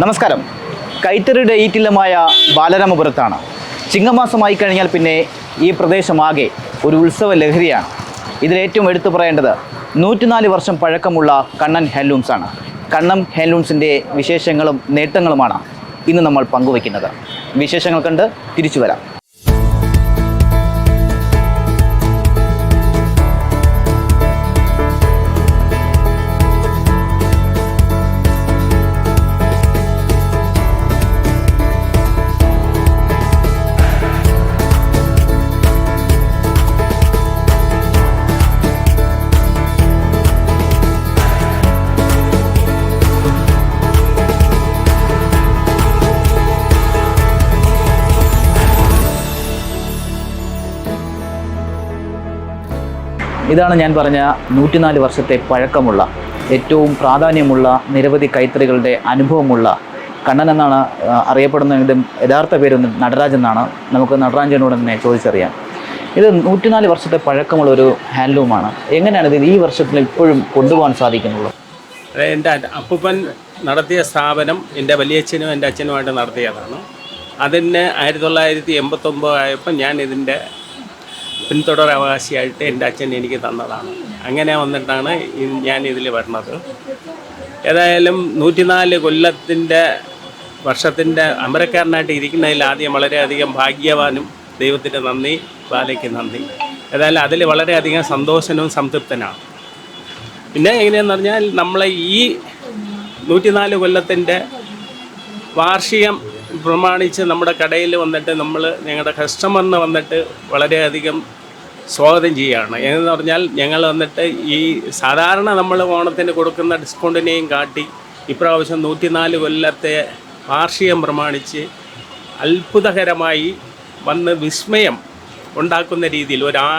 നമസ്കാരം. കൈത്തറിയുടെ ഈറ്റില്ലമായ ബാലരാമപുരത്താണ്. ചിങ്ങമാസമായി കഴിഞ്ഞാൽ പിന്നെ ഈ പ്രദേശമാകെ ഒരു ഉത്സവ ലഹരിയാണ്. ഇതിലേറ്റവും എടുത്തു പറയേണ്ടത് നൂറ്റിനാല് വർഷം പഴക്കമുള്ള കണ്ണൻ ഹാൻഡ്ലൂംസ് ആണ്. കണ്ണം ഹാൻഡ്ലൂംസിന്റെ വിശേഷങ്ങളും നേട്ടങ്ങളുമാണ് ഇന്ന് നമ്മൾ പങ്കുവയ്ക്കുന്നത്. വിശേഷങ്ങൾ കണ്ട് തിരിച്ചു വരാം. ഇതാണ് ഞാൻ പറഞ്ഞ നൂറ്റിനാല് വർഷത്തെ പഴക്കമുള്ള ഏറ്റവും പ്രാധാന്യമുള്ള നിരവധി കൈത്തറികളുടെ അനുഭവമുള്ള കണ്ണൻ എന്നാണ് ആ, അറിയപ്പെടുന്നതെങ്കിലും യഥാർത്ഥ പേരൊന്നും നടരാജൻ എന്നാണ്. നമുക്ക് നടരാജനോട് തന്നെ ചോദിച്ചറിയാം. ഇത് നൂറ്റിനാല് വർഷത്തെ പഴക്കമുള്ള ഒരു ഹാൻഡ്ലൂമാണ്. എങ്ങനെയാണ് ഇത് ഈ വർഷത്തിൽ ഇപ്പോഴും കൊണ്ടുപോകാൻ സാധിക്കുന്നുള്ളൂ എന്റെ അപ്പൂപ്പൻ നടത്തിയ സ്ഥാപനം എന്റെ വലിയച്ഛനും എന്റെ അച്ഛനുമായിട്ട് നടത്തിയതാണ്. അതിന് ആയിരത്തി തൊള്ളായിരത്തി എൺപത്തൊമ്പത് ആയപ്പോൾ ഞാൻ ഇതിന്റെ പിന്തുടർ അവകാശിയായിട്ട് എന്റെ അച്ഛൻ എനിക്ക് തന്നതാണ്. അങ്ങനെ വന്നിട്ടാണ് ഞാൻ ഇതിൽ വരുന്നത്. ഏതായാലും നൂറ്റിനാല് കൊല്ലത്തിന്റെ വർഷത്തിന്റെ അമരക്കാരനായിട്ട് ഇരിക്കുന്നതിൽ ആദ്യം വളരെയധികം ഭാഗ്യവാനും ദൈവത്തിന്റെ നന്ദി ബാലയ്ക്ക് നന്ദി. ഏതായാലും അതിൽ വളരെയധികം സന്തോഷനും സംതൃപ്തനാണ്. പിന്നെ എങ്ങനെയെന്ന് പറഞ്ഞാൽ നമ്മളെ ഈ നൂറ്റിനാല് കൊല്ലത്തിന്റെ വാർഷികം പ്രമാണിച്ച് നമ്മുടെ കടയിൽ വന്നിട്ട് നമ്മൾ ഞങ്ങളുടെ കസ്റ്റമറിന് വന്നിട്ട് വളരെയധികം സ്വാഗതം ചെയ്യുകയാണ്. എന്ന് പറഞ്ഞാൽ ഞങ്ങൾ വന്നിട്ട് ഈ സാധാരണ നമ്മൾ ഓണത്തിന് കൊടുക്കുന്ന ഡിസ്കൗണ്ടിനെയും കാട്ടി ഇപ്രാവശ്യം നൂറ്റിനാല് കൊല്ലത്തെ വാർഷികം പ്രമാണിച്ച് അത്ഭുതകരമായി വന്ന് വിസ്മയം ഉണ്ടാക്കുന്ന രീതിയിൽ ഒരു ആ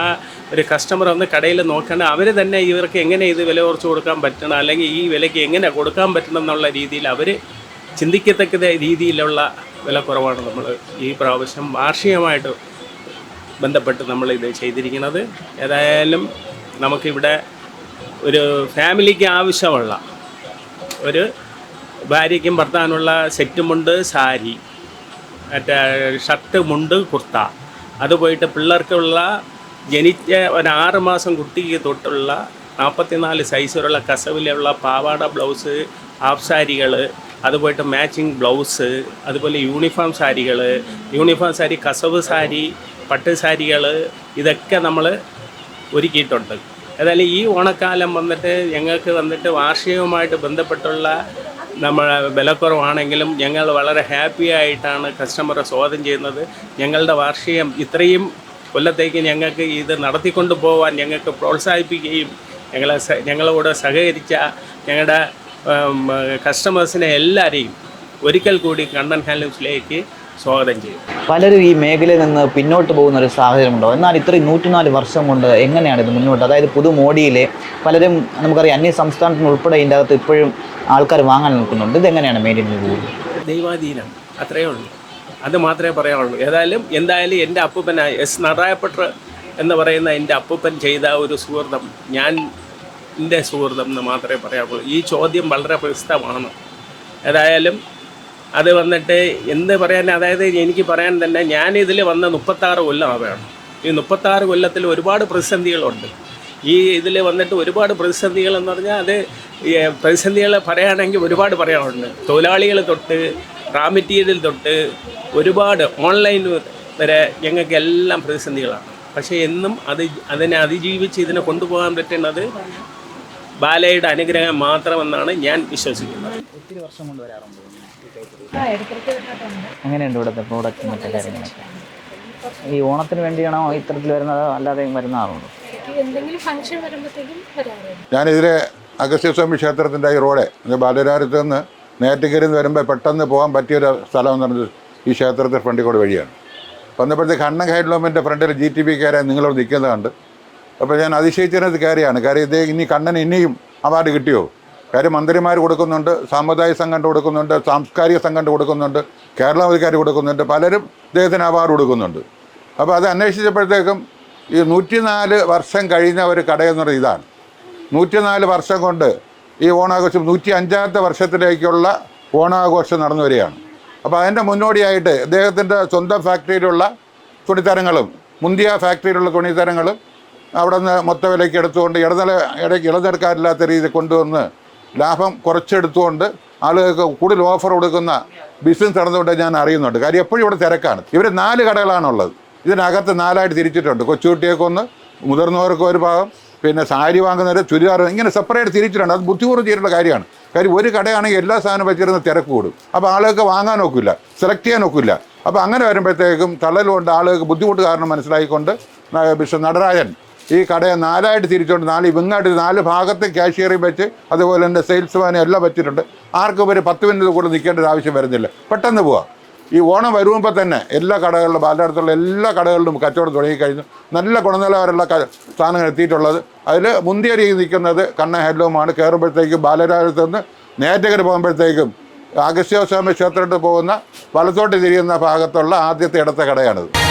ഒരു കസ്റ്റമർ വന്ന് കടയിൽ നോക്കണം അവർ തന്നെ ഇവർക്ക് എങ്ങനെ ഇത് വില കുറച്ച് കൊടുക്കാൻ പറ്റണം അല്ലെങ്കിൽ ഈ വിലയ്ക്ക് എങ്ങനെ കൊടുക്കാൻ പറ്റണം എന്നുള്ള രീതിയിൽ അവർ ചിന്തിക്കത്തക്ക രീതിയിലുള്ള വിലക്കുറവാണ് നമ്മൾ ഈ പ്രാവശ്യം വാർഷികമായിട്ട് ബന്ധപ്പെട്ട് നമ്മൾ ഇത് ചെയ്തിരിക്കുന്നത്. ഏതായാലും നമുക്കിവിടെ ഒരു ഫാമിലിക്ക് ആവശ്യമുള്ള ഒരു ഭാര്യയ്ക്കും ഭർത്താവിനുള്ള സെറ്റുമുണ്ട് സാരി മറ്റേ ഷർട്ട് മുണ്ട് കുർത്ത. അത് പോയിട്ട് പിള്ളേർക്കുള്ള ജനിച്ച ഒരു ആറ് മാസം കുട്ടിക്ക് തൊട്ടുള്ള നാൽപ്പത്തിനാല് സൈസിലുള്ള കസവിലുള്ള പാവാട ബ്ലൗസ് ഹാഫ് സാരികൾ അത് പോയിട്ട് മാച്ചിങ് ബ്ലൗസ് അതുപോലെ യൂണിഫോം സാരികൾ യൂണിഫോം സാരി കസവ് സാരി പട്ട് സാരികൾ ഇതൊക്കെ നമ്മൾ ഒരുക്കിയിട്ടുണ്ട്. ഏതായാലും ഈ ഓണക്കാലം വന്നിട്ട് ഞങ്ങൾക്ക് വന്നിട്ട് വാർഷികവുമായിട്ട് ബന്ധപ്പെട്ടുള്ള നമ്മൾ വിലക്കുറവാണെങ്കിലും ഞങ്ങൾ വളരെ ഹാപ്പി ആയിട്ടാണ് കസ്റ്റമറെ സ്വാഗതം ചെയ്യുന്നത്. ഞങ്ങളുടെ വാർഷികം ഇത്രയും കൊല്ലത്തേക്ക് ഞങ്ങൾക്ക് ഇത് നടത്തിക്കൊണ്ടു പോകാൻ ഞങ്ങൾക്ക് പ്രോത്സാഹിപ്പിക്കുകയും ഞങ്ങളെ ഞങ്ങളോട് സഹകരിച്ച ഞങ്ങളുടെ കസ്റ്റമേഴ്സിനെ എല്ലാവരെയും ഒരിക്കൽ കൂടി കണ്ണൻ ഹാൻഡ്ലൂംസിലേക്ക് സ്വാഗതം ചെയ്യും. പലരും ഈ മേഖലയിൽ നിന്ന് പിന്നോട്ട് പോകുന്ന ഒരു സാഹചര്യമുണ്ടോ? എന്നാൽ ഇത്രയും നൂറ്റിനാല് വർഷം കൊണ്ട് എങ്ങനെയാണ് ഇത് മുന്നോട്ട്? അതായത് പുതു മോഡിയിലെ പലരും നമുക്കറിയാം അന്യ സംസ്ഥാനത്തിന് ഉൾപ്പെടെ ഇതിന്റെ അകത്ത് ഇപ്പോഴും ആൾക്കാർ വാങ്ങാൻ നിൽക്കുന്നുണ്ട്. ഇതെങ്ങനെയാണ് മെയിൻ ചെയ്ത് പോകുന്നത് ദൈവാധീനം. അത്രയേ ഉള്ളൂ. അത് മാത്രമേ പറയാനുള്ളൂ ഏതായാലും എന്തായാലും എന്റെ അപ്പൂപ്പൻ എസ് നടരായപ്പെട്ട എന്ന് പറയുന്ന എന്റെ അപ്പൂപ്പൻ ചെയ്ത ഒരു സുഹൃതം ഞാൻ എന്റെ സുഹൃതം എന്ന് മാത്രമേ പറയാവുള്ളൂ. ഈ ചോദ്യം വളരെ പ്രസിദ്ധമാണ് ഏതായാലും അത് വന്നിട്ട് എന്ത് പറയാൻ അതായത് എനിക്ക് പറയാൻ തന്നെ ഞാനിതിൽ വന്ന മുപ്പത്താറ് കൊല്ലം ആവുകയാണ് ഈ മുപ്പത്താറ് കൊല്ലത്തിൽ ഒരുപാട് പ്രതിസന്ധികളുണ്ട്. ഈ ഇതിൽ വന്നിട്ട് ഒരുപാട് പ്രതിസന്ധികൾ എന്ന് പറഞ്ഞാൽ അത് പ്രതിസന്ധികൾ പറയുകയാണെങ്കിൽ ഒരുപാട് പറയാനുണ്ട്. തൊഴിലാളികൾ തൊട്ട് റാ മെറ്റീരിയൽ തൊട്ട് ഒരുപാട് ഓൺലൈൻ വരെ ഞങ്ങൾക്ക് എല്ലാം പ്രതിസന്ധികളാണ്. പക്ഷേ എന്നും അത് അതിനെ അതിജീവിച്ച് ഇതിനെ കൊണ്ടുപോകാൻ പറ്റുന്നത് ബാലയുടെ അനുഗ്രഹം മാത്രമെന്നാണ് ഞാൻ വിശ്വസിക്കുന്നത്. ഒത്തിരി വർഷം കൊണ്ട് വരാറുണ്ട് എങ്ങനെയുണ്ട് ഇവിടുത്തെ പ്രോഡക്റ്റ് മറ്റു കാര്യങ്ങളൊക്കെ? ഈ ഓണത്തിന് വേണ്ടിയാണോ ഇത്തരത്തിൽ വരുന്നത്? അല്ലാതെയും വരുന്ന വരാറുണ്ട്. ഞാനിതിലെ അഗസ്ത്യസ്വാമി ക്ഷേത്രത്തിന്റെ ഈ റോഡ് ബാലരാരത്ത് നിന്ന് നേറ്റിക്കരിന്ന് വരുമ്പോൾ പെട്ടെന്ന് പോകാൻ പറ്റിയൊരു സ്ഥലം എന്ന് പറഞ്ഞത് ഈ ക്ഷേത്രത്തിൽ ഫ്രണ്ടിൽ കൂടെ വഴിയാണ്. വന്നപ്പോഴത്തേക്ക് കണ്ണൻ ഹൈഡ്ലോമിന്റെ ഫ്രണ്ടിൽ ജി ടി പിക്കാരായി കയറാൻ നിങ്ങളോട് നിൽക്കുന്നത് കണ്ട് അപ്പോൾ ഞാൻ അതിശയിച്ചിരുന്നത് കാര്യമാണ്. കാര്യം ഇതേ ഇനി കണ്ണൻ ഇനിയും അവാർഡ് കിട്ടിയോ? കാര്യം മന്ത്രിമാർ കൊടുക്കുന്നുണ്ട് സാമുദായിക സംഘടന കൊടുക്കുന്നുണ്ട് സാംസ്കാരിക സംഘടന കൊടുക്കുന്നുണ്ട് കേരള അധികാരി കൊടുക്കുന്നുണ്ട് പലരും ഇദ്ദേഹത്തിന് അവാർഡ് കൊടുക്കുന്നുണ്ട്. അപ്പോൾ അത് അന്വേഷിച്ചപ്പോഴത്തേക്കും ഈ നൂറ്റിനാല് വർഷം കഴിഞ്ഞ ഒരു കടയെന്ന് പറയുന്നത് ഇതാണ്. നൂറ്റിനാല് വർഷം കൊണ്ട് ഈ ഓണാഘോഷം നൂറ്റി അഞ്ചാമത്തെ വർഷത്തിലേക്കുള്ള ഓണാഘോഷം നടന്നു വരികയാണ്. അപ്പോൾ അതിന്റെ മുന്നോടിയായിട്ട് അദ്ദേഹത്തിന്റെ സ്വന്തം ഫാക്ടറിയിലുള്ള തുണിത്തരങ്ങളും മുന്തിയ ഫാക്ടറിയിലുള്ള തുണിത്തരങ്ങളും അവിടെ നിന്ന് മൊത്ത വിലയ്ക്ക് എടുത്തുകൊണ്ട് ഇടനില ഇടയ്ക്ക് ഇടനിലക്കാരില്ലാത്ത രീതിയിൽ കൊണ്ടുവന്ന് ലാഭം കുറച്ചെടുത്തുകൊണ്ട് ആളുകൾക്ക് കൂടുതൽ ഓഫർ കൊടുക്കുന്ന ബിസിനസ് നടന്നുകൊണ്ട് ഞാൻ അറിയുന്നുണ്ട്. കാര്യം എപ്പോഴും ഇവിടെ തിരക്കാണ്. ഇവർ നാല് കടകളാണുള്ളത്. ഇതിനകത്ത് നാലായിട്ട് തിരിച്ചിട്ടുണ്ട്. കൊച്ചുകുട്ടിയേക്കൊന്ന് മുതിർന്നവർക്ക് ഒരു ഭാഗം പിന്നെ സാരി വാങ്ങുന്നവർ ചുരിദാർ ഇങ്ങനെ സെപ്പറേറ്റ് തിരിച്ചിട്ടുണ്ട്. അത് ബുദ്ധിപൂർവം ചെയ്തിട്ടുള്ള കാര്യമാണ്. കാര്യം ഒരു കടയാണെങ്കിൽ എല്ലാ സാധനവും വെച്ചിരുന്ന തിരക്ക് കൂടും. അപ്പോൾ ആളുകൾക്ക് വാങ്ങാൻ ഒക്കില്ല സെലക്ട് ചെയ്യാൻ ഒക്കില്ല. അപ്പോൾ അങ്ങനെ വരുമ്പോഴത്തേക്കും തള്ളലുകൊണ്ട് ആളുകൾക്ക് ബുദ്ധിമുട്ട് കാരണം മനസ്സിലാക്കിക്കൊണ്ട് ബിഷപ്പ് നടരാജൻ ഈ കടയെ നാലായിട്ട് തിരിച്ചുകൊണ്ട് നാല് ഇവങ്ങായിട്ട് നാല് ഭാഗത്ത് ക്യാഷിയറിൽ വെച്ച് അതുപോലെ തന്നെ സെയിൽസ്മാനെ എല്ലാം വെച്ചിട്ടുണ്ട്. ആർക്കും ഒരു പത്ത് മിനിറ്റ് കൂടെ നിൽക്കേണ്ട ഒരു ആവശ്യം വരുന്നില്ല. പെട്ടെന്ന് പോവാം. ഈ ഓണം വരുമ്പോൾ തന്നെ എല്ലാ കടകളിലും ബാലടത്തുള്ള എല്ലാ കടകളിലും കച്ചവടം തുടങ്ങിക്കഴിഞ്ഞു. നല്ല ഗുണനിലവാരമുള്ള സാധനങ്ങൾ എത്തിയിട്ടുള്ളത്. അതിൽ മുന്തിയ നിൽക്കുന്നത് കണ്ണ ഹെല്ലോമാണ് കയറുമ്പോഴത്തേക്കും ബാലരാജത്ത് നിന്ന് നേറ്റകര പോകുമ്പോഴത്തേക്കും അഗസ്ത്യോസ്വാമി ക്ഷേത്രത്തിൽ പോകുന്ന വലത്തോട്ട് തിരിയുന്ന ഭാഗത്തുള്ള ആദ്യത്തെ ഇടത്തെ കടയാണിത്.